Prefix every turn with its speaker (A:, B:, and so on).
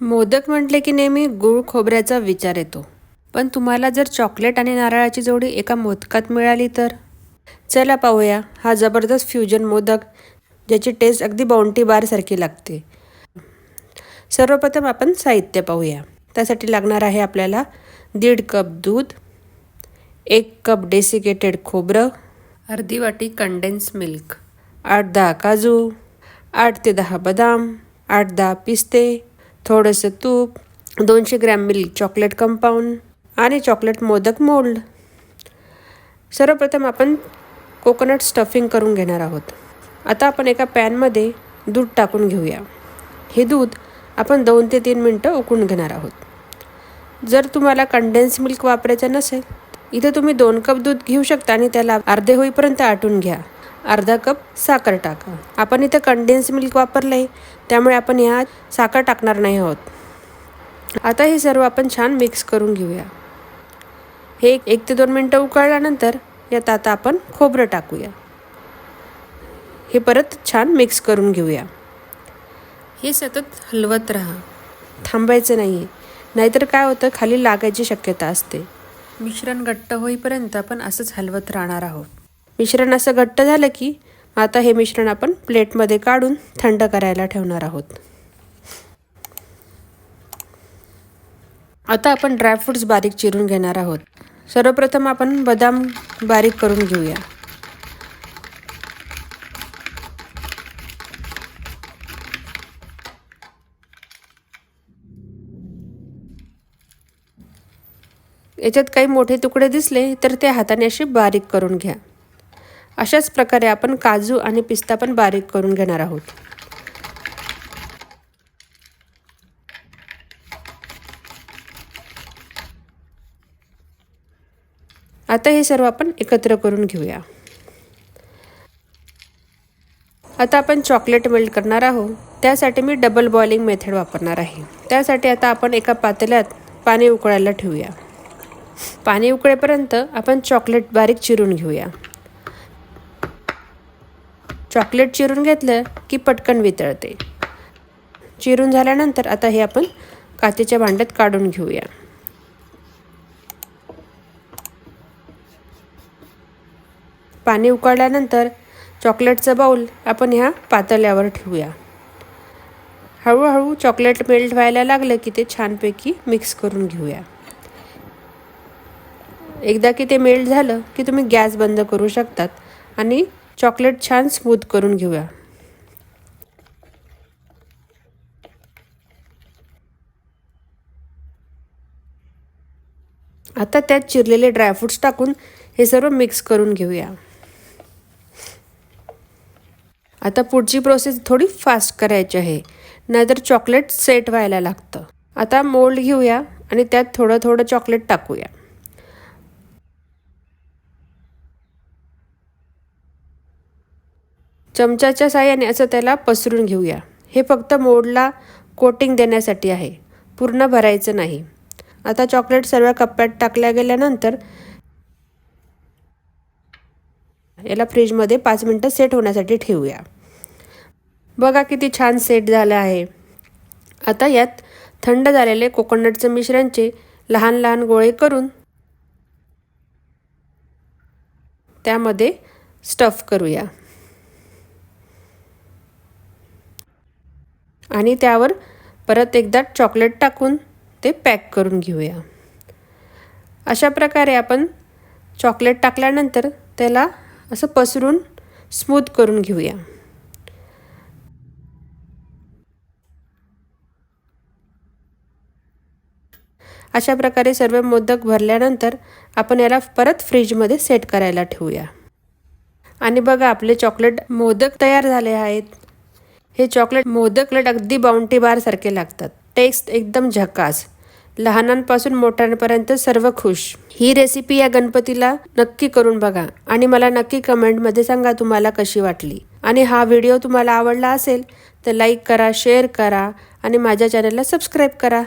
A: मोदक म्हटले की नेहमी गूळ खोबऱ्याचा विचार येतो. पण तुम्हाला जर चॉकलेट आणि नारळाची जोडी एका मोदकात मिळाली तर? चला पाहूया. हा जबरदस्त फ्युजन मोदक ज्याची टेस्ट अगदी बाउंटी बारसारखी लागते. सर्वप्रथम आपण साहित्य पाहूया. त्यासाठी लागणार आहे आपल्याला दीड कप दूध एक कप डेसिकेटेड खोबरं अर्धी वाटी कंडेन्स मिल्क आठ दहा काजू आठ ते दहा बदाम आठ दहा पिस्ते थोडंसं तूप दोनशे ग्रॅम मिल्क चॉकलेट कंपाऊंड आणि चॉकलेट मोदक मोल्ड. सर्वप्रथम आपण कोकोनट स्टफिंग करून घेणार आहोत. आता आपण एका पॅनमध्ये दूध टाकून घेऊया. हे दूध आपण दोन ते तीन मिनटं उकळून घेणार आहोत. जर तुम्हाला कंडेन्स मिल्क वापरायचं नसेल इथे तुम्ही दोन कप दूध घेऊ शकता आणि त्याला अर्धे होईपर्यंत आटून घ्या. अर्धा कप साखर टाका. आपण इथं कंडेन्स मिल्क वापरलं आहे त्यामुळे आपण ह्यात साखर टाकणार नाही आहोत. आता हे सर्व आपण छान मिक्स करून घेऊया. हे एक ते दोन मिनटं उकळल्यानंतर यात आता आपण खोबरं टाकूया. हे परत छान मिक्स करून घेऊया. हे सतत हलवत राहा. थांबायचं नाही आहे नाहीतर काय होतं खाली लागायची शक्यता असते. मिश्रण घट्ट होईपर्यंत आपण असंच हलवत राहणार आहोत. मिश्रण असं घट्ट झालं की आता हे मिश्रण आपण प्लेटमध्ये काढून थंड करायला ठेवणार आहोत. आता आपण ड्रायफ्रूट्स बारीक चिरून घेणार आहोत. सर्वप्रथम आपण बदाम बारीक करून घेऊया. याच्यात काही मोठे तुकडे दिसले तर ते हाताने असे बारीक करून घ्या. अशाच प्रकारे आपण काजू आणि पिस्ता पण बारीक करून घेणार आहोत. आता हे सर्व आपण एकत्र करून घेऊया. आता आपण चॉकलेट मेल्ट करणार आहोत. त्यासाठी मी डबल बॉइलिंग मेथड वापरणार आहे. त्यासाठी आता आपण एका पातेल्यात पाणी उकळायला ठेवूया. पाणी उकळेपर्यंत आपण चॉकलेट बारीक चिरून घेऊया. चॉकलेट चिरून घेतलं की पटकन वितळते. चिरून झाल्यानंतर आता हे आपण काचेच्या भांड्यात काढून घेऊया. पाणी उकळल्यानंतर चॉकलेटचं बाऊल आपण ह्या पातळ्यावर ठेवूया. हळूहळू चॉकलेट मेल्ट व्हायला लागलं की ते छानपैकी मिक्स करून घेऊया. एकदा की ते मेल्ट झालं की तुम्ही गॅस बंद करू शकतात आणि चॉकलेट छान स्मूथ करून घेऊया. आता त्यात चिरलेले ड्रायफ्रूट्स टाकून हे सर्व मिक्स करून घेऊया. आता पुढची प्रोसेस थोडी फास्ट करायची आहे. नाहीतर चॉकलेट सेट व्हायला लागतं. आता मोल्ड घेऊया आणि त्यात थोडं थोडं चॉकलेट टाकूया. चमच्याच्या साह्याने असं त्याला पसरून घेऊया. हे फक्त मोडला कोटिंग देण्यासाठी आहे. पूर्ण भरायचं नाही. आता चॉकलेट सर्व कप्प्यात टाकल्या गेल्यानंतर याला फ्रीजमध्ये पाच मिनटं सेट होण्यासाठी ठेवूया. बघा किती छान सेट झालं आहे. आता यात थंड झालेले कोकोनटचं मिश्रणचे लहान लहान गोळे करून त्यामध्ये स्टफ करूया. आणि त्यावर परत एकदा चॉकलेट टाकून ते पॅक करून घेऊया. अशा प्रकारे आपण चॉकलेट टाकल्यानंतर त्याला असं पसरून स्मूथ करून घेऊया. अशा प्रकारे सर्व मोदक भरल्यानंतर आपण याला परत फ्रीजमध्ये सेट करायला ठेवूया. आणि बघा आपले चॉकलेट मोदक तयार झाले आहेत. हे चॉकलेट मोदकलेट अगदी बाउंटी बारसारखे लागतात. टेक्स्ट एकदम झकास. लहानांपासून मोठ्यांपर्यंत सर्व खुश. ही रेसिपी या गणपतीला नक्की करून बघा आणि मला नक्की कमेंटमध्ये सांगा तुम्हाला कशी वाटली. आणि हा व्हिडिओ तुम्हाला आवडला असेल तर लाईक करा शेअर करा आणि माझ्या चॅनलला सबस्क्राईब करा.